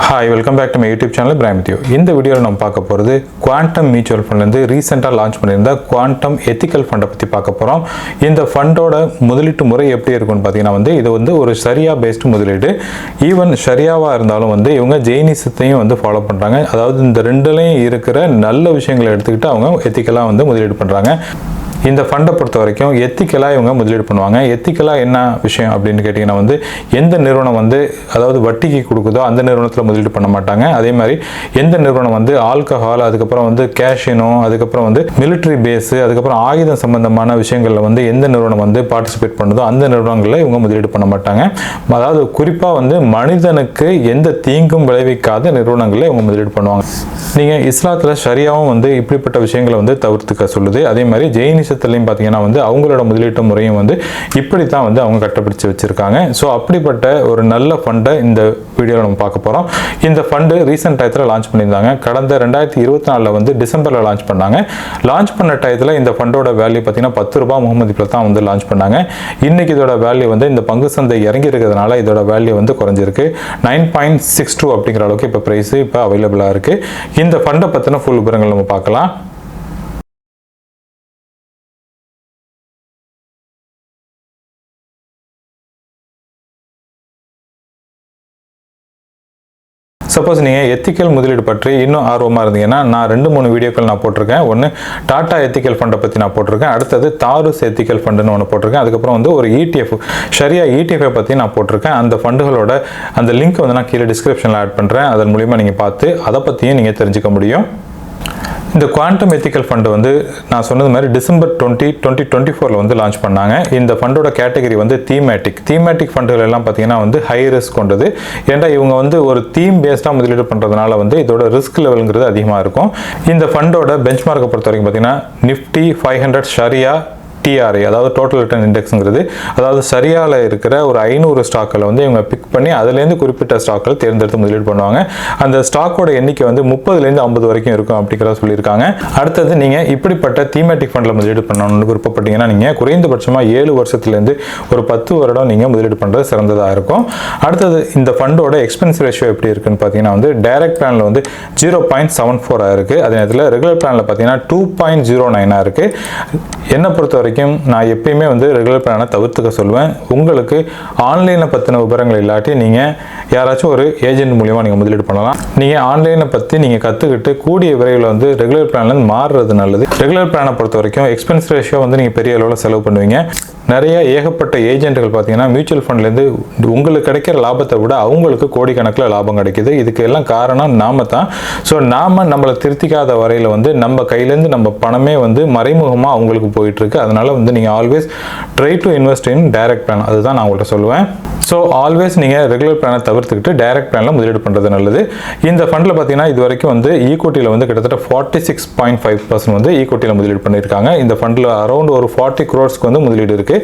Hi welcome back to my YouTube channel பிராமித்யூ இந்த வீடியோவில் நம்ம பார்க்க போகிறது குவாண்டம் மியூச்சுவல் ஃபண்ட்லேருந்து ரீசெண்டாக லான்ச் பண்ணியிருந்த குவாண்டம் எத்திக்கல் ஃபண்டை பற்றி பார்க்க போகிறோம் இந்த ஃபண்டோட முதலீட்டு முறை எப்படி இருக்கும்னு பார்த்தீங்கன்னா வந்து இது வந்து ஒரு சரியா பேஸ்டு முதலீடு. ஈவன் சரியாவாக இருந்தாலும் வந்து இவங்க ஜெயினிசத்தையும் வந்து ஃபாலோ பண்ணுறாங்க அதாவது இந்த ரெண்டுலேயும் இருக்கிற நல்ல விஷயங்களை எடுத்துக்கிட்டு அவங்க எத்திக்கலாக வந்து முதலீடு பண்ணுறாங்க இந்த ஃபண்டை பொறுத்த வரைக்கும் எத்திக்கலாக இவங்க முதலீடு பண்ணுவாங்க. எத்திக்கலாக என்ன விஷயம் அப்படின்னு கேட்டிங்கன்னா வந்து எந்த நிறுவனம் வந்து அதாவது வட்டிக்கு கொடுக்குதோ அந்த நிறுவனத்தில் முதலீடு பண்ண மாட்டாங்க. அதே மாதிரி எந்த நிறுவனம் வந்து ஆல்கஹால் அதுக்கப்புறம் வந்து கேஷினோ அதுக்கப்புறம் வந்து மிலிட்ரி பேஸு அதுக்கப்புறம் ஆயுதம் சம்பந்தமான விஷயங்களில் வந்து எந்த நிறுவனம் வந்து பார்ட்டிசிபேட் பண்ணுதோ அந்த நிறுவனங்களில் இவங்க முதலீடு பண்ண மாட்டாங்க. அதாவது குறிப்பாக வந்து மனிதனுக்கு எந்த தீங்கும் விளைவிக்காத நிறுவனங்களில் இவங்க முதலீடு பண்ணுவாங்க. நீங்கள் இஸ்லாத்தில் சரியாகவும் வந்து இப்படிப்பட்ட விஷயங்களை வந்து தவிர்த்துக்க சொல்லுது. அதே மாதிரி ஜெயினிசத்துலையும் பார்த்தீங்கன்னா வந்து அவங்களோட முதலீட்டு முறையும் வந்து இப்படி தான் வந்து அவங்க கட்டப்பிடிச்சு வச்சுருக்காங்க. ஸோ அப்படிப்பட்ட ஒரு நல்ல ஃபண்டை இந்த வீடியோவில் நம்ம பார்க்க போகிறோம் இந்த ஃபண்டு ரீசெண்ட் டயத்தில் லான்ச் பண்ணியிருந்தாங்க. கடந்த ரெண்டாயிரத்தி இருபத்தி நாலில் வந்து டிசம்பரில் லான்ச் பண்ணாங்க. லான்ச் பண்ண டயத்தில் இந்த ஃபண்டோட வேல்யூ பார்த்தீங்கன்னா பத்து ரூபா முகமதிப்பில் தான் வந்து லான்ச் பண்ணாங்க. இன்னைக்கு இதோட வேல்யூ வந்து இந்த பங்கு சந்தை இறங்கி இருக்கிறதுனால இதோட வேல்யூ வந்து குறைஞ்சிருக்கு. நைன் பாயிண்ட் சிக்ஸ் டூ அப்படிங்கிற அளவுக்கு இப்போ ப்ரைஸு இப்போ அவைலபிளாக இருக்குது இந்த ஃபண்டை பற்றின ஃபுல் விவரங்கள் நம்ம பார்க்கலாம். சப்போஸ் நீங்கள் எத்திக்கல் முதலீடு பற்றி இன்னும் ஆர்வமாக இருந்தீங்கன்னா நான் ரெண்டு மூணு வீடியோக்கள் நான் போட்டிருக்கேன். ஒன்று டாடா எத்திக்கல் ஃபண்டை பற்றி நான் போட்டிருக்கேன். அடுத்தது தாருஸ் எத்திக்கல் ஃபண்டுன்னு ஒன்று போட்டிருக்கேன். அதுக்கப்புறம் வந்து ஒரு இடிஎஃப் சரியா இடிஎஃப்பை பற்றி நான் போட்டிருக்கேன். அந்த ஃபண்டுகளோட அந்த லிங்க் வந்து நான் கீழே டிஸ்கிரிப்ஷனில் ஆட் பண்ணுறேன் அதன் மூலிமா நீங்கள் பார்த்து அதை பற்றியும் நீங்கள் தெரிஞ்சுக்க முடியும். இந்த குவாண்டம் எத்திக்கல் ஃபண்டு வந்து நான் சொன்னது மாதிரி டிசம்பர் டுவெண்ட்டி டுவெண்ட்டி டுவெண்ட்டி ஃபோரில் வந்து லான்ச் பண்ணாங்க. இந்த ஃபண்டோட கேட்டகரி வந்து தீமேட்டிக் தீமேட்டிக் ஃபண்டுகள் எல்லாம் பார்த்தீங்கன்னா வந்து ஹை ரிஸ்க் கொண்டது. ஏன்டா இவங்க வந்து ஒரு தீம் பேஸ்டாக முதலீடு பண்ணுறதுனால வந்து இதோட ரிஸ்க் லெவலுங்கிறது அதிகமாக இருக்கும். இந்த ஃபண்டோட பெஞ்ச்மார்க்கை பொறுத்த வரைக்கும் பார்த்தீங்கன்னா Nifty five hundred Shariah TRI அதாவது டோட்டல் ரிட்டர்ன் இண்டெக்ஸுங்கிறது அதாவது சரியால இருக்கிற ஒரு ஐநூறு ஸ்டாக்களை வந்து இவங்க பிக் பண்ணி அதுலேருந்து குறிப்பிட்ட ஸ்டாக்கள் தேர்ந்தெடுத்து முதலீடு பண்ணுவாங்க. அந்த ஸ்டாக்கோட எண்ணிக்கை வந்து முப்பதுலேருந்து ஐம்பது வரைக்கும் இருக்கும் அப்படிங்கிறத சொல்லியிருக்காங்க. அடுத்தது நீங்கள் இப்படிப்பட்ட தீமேட்டிக் ஃபண்டில் முதலீடு பண்ணணும்னு விருப்பப்பட்டீங்கன்னா நீங்கள் குறைந்தபட்சமாக ஏழு வருஷத்துலேருந்து ஒரு பத்து வருடம் நீங்கள் முதலீடு பண்ணுறது சிறந்ததாக இருக்கும். அடுத்தது இந்த ஃபண்டோட எக்ஸ்பென்ஸ் ரேஷியோ எப்படி இருக்குன்னு பார்த்தீங்கன்னா வந்து டைரக்ட் பிளானில் வந்து ஜீரோ பாயிண்ட் செவன் ஃபோராக இருக்குது அதே நேரத்தில் ரெகுலர் பிளானில் பார்த்தீங்கன்னா டூ பாயிண்ட் ஜீரோ நைனாக இருக்குது என்னை பொறுத்த வரைக்கும் நான் எப்பயுமே வந்து ரெகுலர் பிளானை தவிர்த்துக்க சொல்லுவேன். உங்களுக்கு ஆன்லைனில் பற்றின விவரங்கள் இல்லாட்டி நீங்கள் யாராச்சும் ஒரு ஏஜென்ட் மூலியமாக நீங்கள் முதலீடு பண்ணலாம். நீங்கள் ஆன்லைனை பற்றி நீங்கள் கற்றுக்கிட்டு கூடிய விரைவில் வந்து ரெகுலர் பிளான்லேருந்து மாறுறது நல்லது. ரெகுலர் பிளானை பொறுத்த வரைக்கும் எக்ஸ்பென்ஸ் ரேஷியோ வந்து நீங்கள் பெரிய அளவில் செலவு பண்ணுவீங்க. நிறைய ஏகப்பட்ட ஏஜென்ட்டுகள் பார்த்தீங்கன்னா மியூச்சுவல் ஃபண்ட்லேருந்து உங்களுக்கு கிடைக்கிற லாபத்தை விட அவங்களுக்கு கோடிக்கணக்கில் லாபம் கிடைக்கிது. இதுக்கு எல்லாம் காரணம் நாம தான். ஸோ நாம நம்மளை திருத்திக்காத வரையில் வந்து நம்ம கையிலேருந்து நம்ம பணமே வந்து மறைமுகமாக அவங்களுக்கு போயிட்டுருக்கு. அதனால் வந்து நீங்கள் always try to invest in direct plan அதுதான் நான் உங்கள்கிட்ட சொல்லுவேன். ஸோ ஆல்வேஸ் நீங்கள் ரெகுலர் பிளானை தவிர்த்துக்கிட்டு டைரக்ட் பிளானில் முதலீடு பண்ணுறது நல்லது. இந்த ஃபண்டில் பார்த்தீங்கன்னா இது வரைக்கும் வந்து ஈக்குவிட்டியில் வந்து கிட்டத்தட்ட forty six point five percent வந்து ஈக்குவிட்டியில் முதலீடு பண்ணியிருக்காங்க. இந்த ஃபண்டில் அரௌண்ட் ஒரு ஃபார்ட்டி க்ரோர்ஸ்க்கு வந்து முதலீடு இருக்குது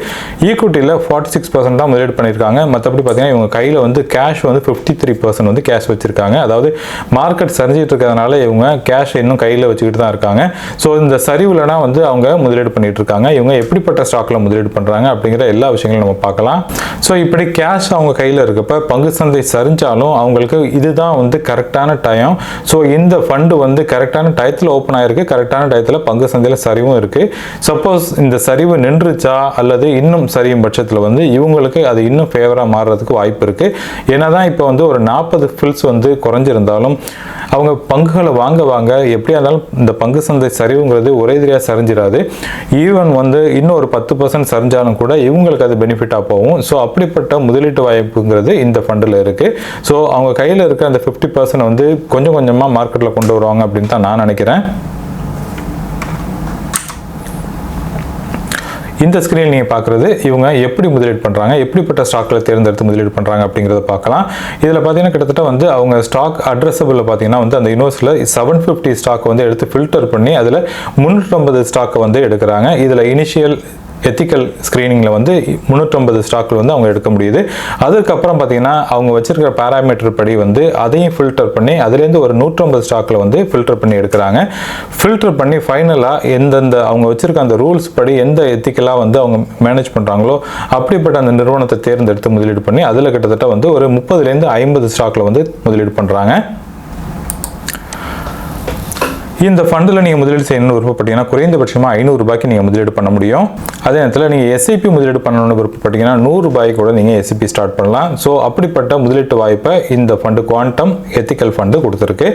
ஈக்குவிட்டியில் ஃபார்ட்டி சிக்ஸ் பர்சன்ட் தான் முதலீடு பண்ணியிருக்காங்க. மற்றபடி பார்த்தீங்கன்னா இவங்க கையில் வந்து கேஷ் வந்து ஃபிஃப்டி த்ரீ பர்சன்ட் வந்து கேஷ் வச்சிருக்காங்க. அதாவது மார்க்கெட் சரிஞ்சிட்டு இருக்கிறதுனால இவங்க கேஷ் இன்னும் கையில் வச்சுக்கிட்டு தான் இருக்காங்க. ஸோ இந்த சரிவுலனா வந்து அவங்க முதலீடு பண்ணிட்டு இருக்காங்க. இவங்க எப்படிப்பட்ட ஸ்டாக்ல முதலீடு பண்ணுறாங்க அப்படிங்கிற எல்லா விஷயங்களும் நம்ம பார்க்கலாம். ஸோ இப்படி கேஷ் அவங்க கையில் இருக்கப்ப பங்கு சந்தை சரிஞ்சாலும் அவங்களுக்கு இதுதான் வந்து கரெக்டான டைம் ஸோ இந்த ஃபண்டு வந்து கரெக்டான டயத்தில் ஓப்பன் ஆயிருக்கு. கரெக்டான டயத்தில் பங்கு சந்தையில் சரிவும் இருக்குது சப்போஸ் இந்த சரிவு நின்றுச்சா அல்லது இன்னும் சரியும் பட்சத்தில் வந்து இவங்களுக்கு அது இன்னும் ஃபேவராக மாறுறதுக்கு வாய்ப்பு இருக்குது ஏன்னா தான் இப்போ வந்து ஒரு நாற்பது ஃபில்ஸ் வந்து குறைஞ்சிருந்தாலும் அவங்க பங்குகளை வாங்க வாங்க எப்படியா இருந்தாலும் இந்த பங்கு சந்தை சரிவுங்கிறது ஒரே தெரியாக சரிஞ்சிடாது ஈவன் வந்து இன்னும் ஒரு பத்து பர்சன்ட் சரிஞ்சாலும் கூட இவங்களுக்கு அது பெனிஃபிட்டாக போகும். ஸோ அப்படிப்பட்ட முதலீட்டு வாய்ப்புங்கிறது இந்த ஃபண்டில் இருக்குது ஸோ அவங்க கையில் இருக்க அந்த ஃபிஃப்டி பர்சன்ட் வந்து கொஞ்சம் கொஞ்சமாக மார்க்கெட்டில் கொண்டு வருவாங்க அப்படின்னு தான் நான் நினைக்கிறேன். இந்த ஸ்க்ரீன் நீங்கள் பார்க்குறது இவங்க எப்படி முதலீடு பண்ணுறாங்க எப்படிப்பட்ட ஸ்டாக்கில் தேர்ந்தெடுத்து முதலீடு பண்ணுறாங்க அப்படிங்கிறத பார்க்கலாம். இதில் பார்த்தீங்கன்னா கிட்டத்தட்ட வந்து அவங்க ஸ்டாக் அட்ரஸபிளில் பார்த்தீங்கன்னா வந்து அந்த யூனிவர்ஸில் செவன் ஃபிஃப்டி ஸ்டாக் வந்து எடுத்து ஃபில்டர் பண்ணி அதில் முந்நூற்றம்பது ஸ்டாக்கை வந்து எடுக்கிறாங்க. இதில் இனிஷியல் எத்திக்கல் ஸ்க்ரீனிங்கில் வந்து முந்நூற்றம்பது ஸ்டாக்கில் வந்து அவங்க எடுக்க முடியுது. அதுக்கப்புறம் பார்த்தீங்கன்னா அவங்க வச்சிருக்கிற பேராமீட்டர் படி வந்து அதையும் ஃபில்டர் பண்ணி அதுலேருந்து ஒரு நூற்றம்பது ஸ்டாக்கில் வந்து ஃபில்டர் பண்ணி எடுக்கிறாங்க. ஃபில்டர் பண்ணி ஃபைனலாக எந்தெந்த அவங்க வச்சுருக்க அந்த ரூல்ஸ் படி எந்த எத்திக்கலாக வந்து அவங்க மேனேஜ் பண்ணுறாங்களோ அப்படிப்பட்ட அந்த நிறுவனத்தை தேர்ந்தெடுத்து முதலீடு பண்ணி அதில் கிட்டத்தட்ட வந்து ஒரு முப்பதுலேருந்து ஐம்பது ஸ்டாக்கில் வந்து முதலீடு பண்ணுறாங்க இந்த ஃபண்டில் நீங்கள் முதலீடு செய்யணும்னு விருப்பப்பட்டீங்கன்னா குறைந்தபட்சமாக ஐநூறுரூபாய்க்கு நீங்கள் முதலீடு பண்ண முடியும். அதே நேரத்தில் நீங்கள் எஸ்ஐபி முதலீடு பண்ணணும்னு விருப்பப்பட்டீங்கன்னா நூறு ரூபாய்க்கு கூட நீங்கள் எஸ்ஐபி ஸ்டார்ட் பண்ணலாம். ஸோ அப்படிப்பட்ட முதலீட்டு வாய்ப்பை இந்த ஃபண்டு குவாண்டம் எத்திக்கல் ஃபண்டு கொடுத்துருக்கு.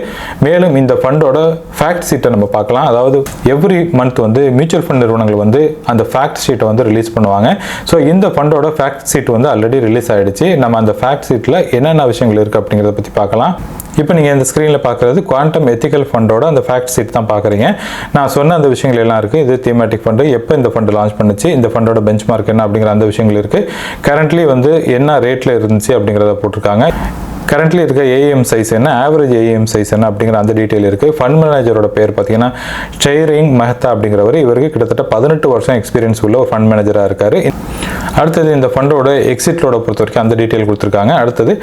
மேலும் இந்த ஃபண்டோட ஃபேக்ட் ஷீட்டை நம்ம பார்க்கலாம். அதாவது எவ்ரி மந்த் வந்து மியூச்சுவல் ஃபண்ட் நிறுவனங்கள் வந்து அந்த ஃபேக்ட் ஷீட்டை வந்து ரிலீஸ் பண்ணுவாங்க. ஸோ இந்த ஃபண்டோட ஃபேக்ட் ஷீட் வந்து ஆல்ரெடி ரிலீஸ் ஆகிடுச்சு நம்ம அந்த ஃபேக்ட் ஷீட்டில் என்னென்ன விஷயங்கள் இருக்குது அப்படிங்கிறத பற்றி பார்க்கலாம். இப்போ நீங்கள் இந்த ஸ்க்ரீனில் பார்க்குறது குவாண்டம் எத்திக்கல் ஃபண்டோட அந்த ஃபேக்ட் ஷீட் தான் பார்க்குறீங்க. நான் சொன்ன அந்த விஷயங்கள் எல்லாம் இருக்குது இது தீமேட்டிக் ஃபண்டு எப்போ இந்த ஃபண்டு லான்ச் பண்ணுச்சு? இந்த ஃபண்டோட பெஞ்ச் மார்க் என்ன அப்படிங்கிற அந்த விஷயங்கள் இருக்குது கரண்ட்லி வந்து என்ன ரேட்டில் இருந்துச்சு அப்படிங்கிறத போட்டிருக்காங்க. கரண்ட்லி இருக்க ஏஎம் சைஸ் என்ன? ஆவரேஜ் ஏஎம் சைஸ் என்ன அப்படிங்கிற அந்த டீட்டெயில் இருக்குது ஃபண்ட் மேனேஜரோட பேர் பார்த்தீங்கன்னா ஷெய்ரிங் மெஹ்தா அப்படிங்கிறவர். இவருக்கு கிட்டத்தட்ட பதினெட்டு வருஷம் எக்ஸ்பீரியன்ஸ் உள்ள ஒரு ஃபண்ட் மேனேஜராக இருக்கார். அடுத்தது இந்த ஃபண்டோட எக்ஸிட்லோட பொறுத்த வரைக்கும் அந்த டீட்டெயில் கொடுத்துருக்காங்க. அடுத்தது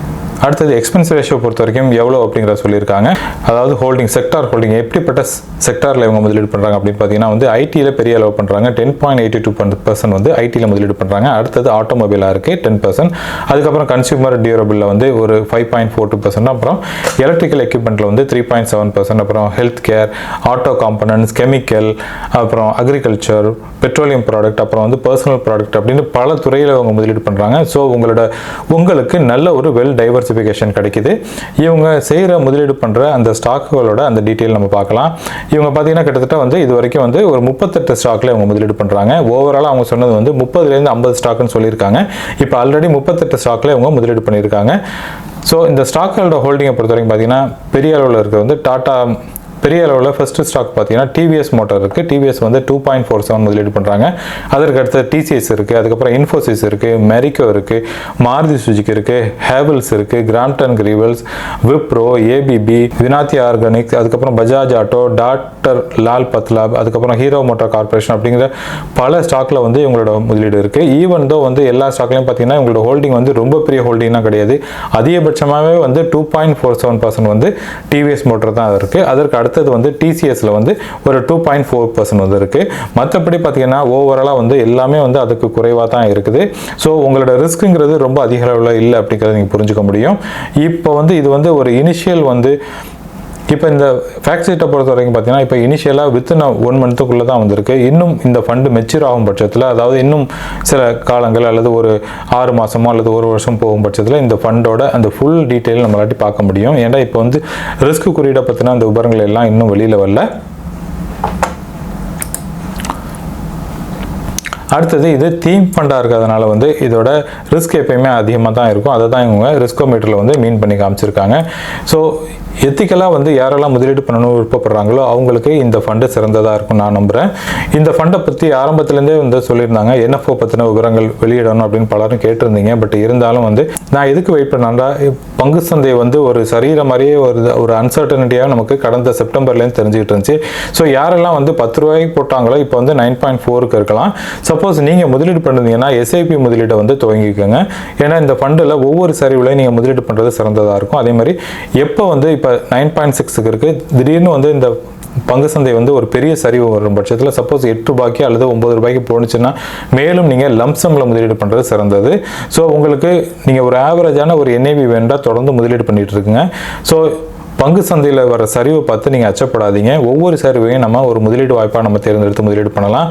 அடுத்தது எக்ஸ்பென்ஸ் ரேஷியோ பொறுத்த வரைக்கும் எவ்வளோ அப்படிங்கிறத சொல்லியிருக்காங்க. அதாவது ஹோல்டிங் செக்டார் ஹோல்டிங் எப்படிப்பட்ட செக்டாரில் இவங்க முதலீடு பண்ணுறாங்க அப்படின்னு பார்த்தீங்கன்னா வந்து ஐடியில் பெரிய அளவு பண்ணுறாங்க ten point eighty two percent வந்து ஐடியில் முதலீடு பண்ணுறாங்க அடுத்தது ஆட்டோமொபைலாக இருக்குது டென் பர்சன்ட் அதுக்கப்புறம் கன்சியூமர் டியூரபிளில் வந்து ஒரு five point four two percent அப்புறம் எலக்ட்ரிக்கல் எக்யூப்மெண்ட்டில் வந்து த்ரீ பாயிண்ட் செவன் பர்சன்ட் அப்புறம் health care auto components chemical அப்புறம் அக்ரிகல்ச்சர் பெட்ரோலியம் ப்ராடக்ட் அப்புறம் வந்து பர்சனல் ப்ராடக்ட் அப்படின்னு பல துறையில் அவங்க முதலீடு பண்ணுறாங்க ஸோ உங்களோட உங்களுக்கு நல்ல ஒரு வெல் டைவர்சிஃபிகேஷன் கிடைக்குது. இவங்க செய்கிற முதலீடு பண்ணுற அந்த ஸ்டாக்குகளோட அந்த டீட்டெயில் நம்ம பார்க்கலாம். இவங்க பார்த்தீங்கன்னா கிட்டத்தட்ட வந்து இது வரைக்கும் வந்து ஒரு முப்பத்தெட்டு ஸ்டாக்ல இவங்க முதலீடு பண்ணுறாங்க ஓவராலாக அவங்க சொன்னது வந்து முப்பதுலேருந்து ஐம்பது ஸ்டாக்குன்னு சொல்லியிருக்காங்க. இப்போ ஆல்ரெடி முப்பத்தெட்டு ஸ்டாக்ல இவங்க முதலீடு பண்ணியிருக்காங்க. ஸோ இந்த ஸ்டாக்குகளோட ஹோல்டிங்கை பொறுத்த வரைக்கும் பார்த்தீங்கன்னா பெரிய அளவில் இருக்கிறது வந்து டாட்டா பெரிய அளவில் ஃபஸ்ட்டு ஸ்டாக் பார்த்தீங்கன்னா டிவிஎஸ் மோட்டார் இருக்குது டிவிஎஸ் வந்து டூ பாயிண்ட் ஃபோர் செவன் முதலீடு பண்ணுறாங்க அதற்கு அடுத்து டிசிஎஸ் இருக்குது அதுக்கப்புறம் இன்ஃபோசிஸ் இருக்குது மெரிக்கோ இருக்குது மாருதி சுஜிக்கு இருக்குது ஹேவல்ஸ் இருக்குது Crompton Greaves Wipro ABB Vinati organics அதுக்கப்புறம் Bajaj auto doctor Lal PathLab அதுக்கப்புறம் ஹீரோ மோட்டார் கார்பரேஷன் அப்படிங்கிற பல ஸ்டாக்ல வந்து இவங்களோட முதலீடு இருக்குது ஈவன் தோ வந்து எல்லா ஸ்டாக்லையும் பார்த்தீங்கன்னா இவங்களோட ஹோல்டிங் வந்து ரொம்ப பெரிய ஹோல்டிங்லாம் கிடையாது. அதிகபட்சமாகவே வந்து two point four seven percent வந்து டிவிஎஸ் மோட்டர் தான் இருக்குது அதற்கு அடுத்தது வந்து டிசிஎஸ்ல வந்து ஒரு டூ பாயிண்ட் ஃபோர் பர்சன்ட் வந்து இருக்கு. மற்றபடி பார்த்தீங்கன்னா ஓவராலாக வந்து எல்லாமே வந்து அதுக்கு குறைவாக தான் இருக்குது. ஸோ உங்களோட ரிஸ்க்குங்கிறது ரொம்ப அதிக அளவில் இல்லை அப்படிங்கிறத நீங்கள் புரிஞ்சுக்க முடியும். இப்போ வந்து இது வந்து ஒரு இனிஷியல் வந்து இப்போ இந்த ஃபேக்ட் சீட்டை பொறுத்த வரைக்கும் பார்த்தீங்கன்னா இப்போ இனிஷியலாக வித்தின் ஒன் மந்த்துக்குள்ளே தான் வந்திருக்கு. இன்னும் இந்த ஃபண்டு மெச்சூர் ஆகும் பட்சத்தில் அதாவது இன்னும் சில காலங்கள் அல்லது ஒரு ஆறு மாதமோ அல்லது ஒரு வருஷம் போகும் பட்சத்தில் இந்த ஃபண்டோட அந்த ஃபுல் டீட்டெயில் நம்மளாட்டி பார்க்க முடியும். ஏன்னா இப்போ வந்து ரிஸ்க் குறியீடை பற்றின அந்த விவரங்கள் எல்லாம் இன்னும் வெளியில் வரல. அடுத்தது இது தீம் ஃபண்டாக இருக்கிறதுனால வந்து இதோட ரிஸ்க் எப்பயுமே அதிகமாக தான் இருக்கும். அதை தான் இவங்க ரிஸ்கோமீட்டரில் வந்து மீன் பண்ணி காமிச்சிருக்காங்க. ஸோ எத்திக்கலாக வந்து யாரெல்லாம் முதலீடு பண்ணணும்னு விருப்பப்படுறாங்களோ அவங்களுக்கு இந்த ஃபண்டு சிறந்ததாக இருக்கும் நான் நம்புகிறேன் இந்த ஃபண்டை பற்றி ஆரம்பத்துலேருந்தே வந்து சொல்லியிருந்தாங்க. என்எஃப்ஓ பற்றின விவரங்கள் வெளியிடணும் அப்படின்னு பலரும் கேட்டிருந்தீங்க. பட் இருந்தாலும் வந்து நான் எதுக்கு வெயிட் பண்ணேன்னா பங்கு சந்தை வந்து ஒரு சரீர மாதிரியே ஒரு ஒரு அன்சர்டனிட்டியாக நமக்கு கடந்த செப்டம்பர்லேருந்து தெரிஞ்சுக்கிட்டு இருந்துச்சு. ஸோ யாரெல்லாம் வந்து பத்து ரூபாய்க்கு போட்டாங்களோ இப்போ வந்து நைன் பாயிண்ட் ஃபோருக்கு இருக்கலாம். சப்போஸ் நீங்கள் முதலீடு பண்ணுறீங்கன்னா எஸ்ஐபி முதலீடை வந்து துவங்கிக்கோங்க. ஏன்னா இந்த ஃபண்டில் ஒவ்வொரு சரிவுலையும் நீங்கள் முதலீடு பண்ணுறது சிறந்ததாக இருக்கும். அதே மாதிரி எப்போ வந்து இப்போ நைன் பாயிண்ட் சிக்ஸுக்கு இருக்குது திடீர்னு வந்து இந்த பங்கு சந்தை வந்து ஒரு பெரிய சரிவு வரும் பட்சத்தில் சப்போஸ் எட்டு ரூபாய்க்கு அல்லது ஒம்பது ரூபாய்க்கு போணுச்சுன்னா மேலும் நீங்கள் லம்சமில் முதலீடு பண்ணுறது சிறந்தது. ஸோ உங்களுக்கு நீங்கள் ஒரு ஆவரேஜான ஒரு என்ஏவி வேண்டாம் தொடர்ந்து முதலீடு பண்ணிகிட்டு இருக்குங்க. ஸோ பங்கு சந்தையில் வர சரிவை பார்த்து நீங்கள் அச்சப்படாதீங்க. ஒவ்வொரு சரிவையும் நம்ம ஒரு முதலீடு வாய்ப்பாக நம்ம தேர்ந்தெடுத்து முதலீடு பண்ணலாம்.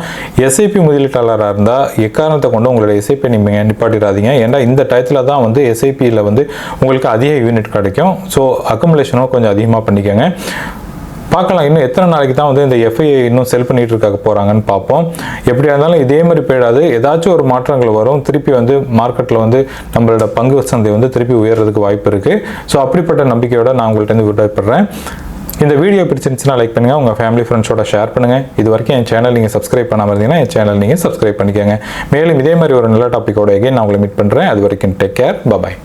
எஸ்ஐபி முதலீட்டாளராக இருந்தால் எக்காரணத்தை கொண்டு உங்களோட எஸ்ஐபி நீங்கள் நிப்பாட்டிடாதீங்க. ஏன்னா இந்த டயத்தில் தான் வந்து எஸ்ஐபியில் வந்து உங்களுக்கு அதிக யூனிட் கிடைக்கும். ஸோ அக்கமுலேஷனும் கொஞ்சம் அதிகமாக பண்ணிக்கோங்க. பார்க்கலாம் இன்னும் எத்தனை நாளைக்கு தான் வந்து இந்த எஃப்ஐ இன்னும் செல் பண்ணிட்டு இருக்க போகிறாங்கன்னு பார்ப்போம். எப்படியா இருந்தாலும் இதே மாதிரி போயிடாது. ஏதாச்சும் ஒரு மாற்றங்கள் வரும். திருப்பி வந்து மார்க்கெட்டில் வந்து நம்மளோட பங்கு சந்தை வந்து திருப்பி உயர்றதுக்கு வாய்ப்பு இருக்குது ஸோ அப்படிப்பட்ட நம்பிக்கையோட நான் உங்கள்கிட்ட இருந்து விடைபெறேன். இந்த வீடியோ பிடிச்சிருந்துச்சுன்னா லைக் பண்ணுங்கள் உங்கள் ஃபேமிலி ஃப்ரெண்ட்ஸோட ஷேர் பண்ணுங்கள் இது வரைக்கும் என் சேனல் நீங்கள் சப்ஸ்கிரைப் பண்ணாமல் இருந்தீங்கன்னா என் சேனல் நீங்கள் சப்ஸ்கிரைப் பண்ணிக்கோங்க. மேலும் இதே மாதிரி ஒரு நல்ல டாப்பிக்கோட எகைன் நான் உங்களை மீட் பண்ணுறேன் அது வரைக்கும் டேக் கேர் பபாய்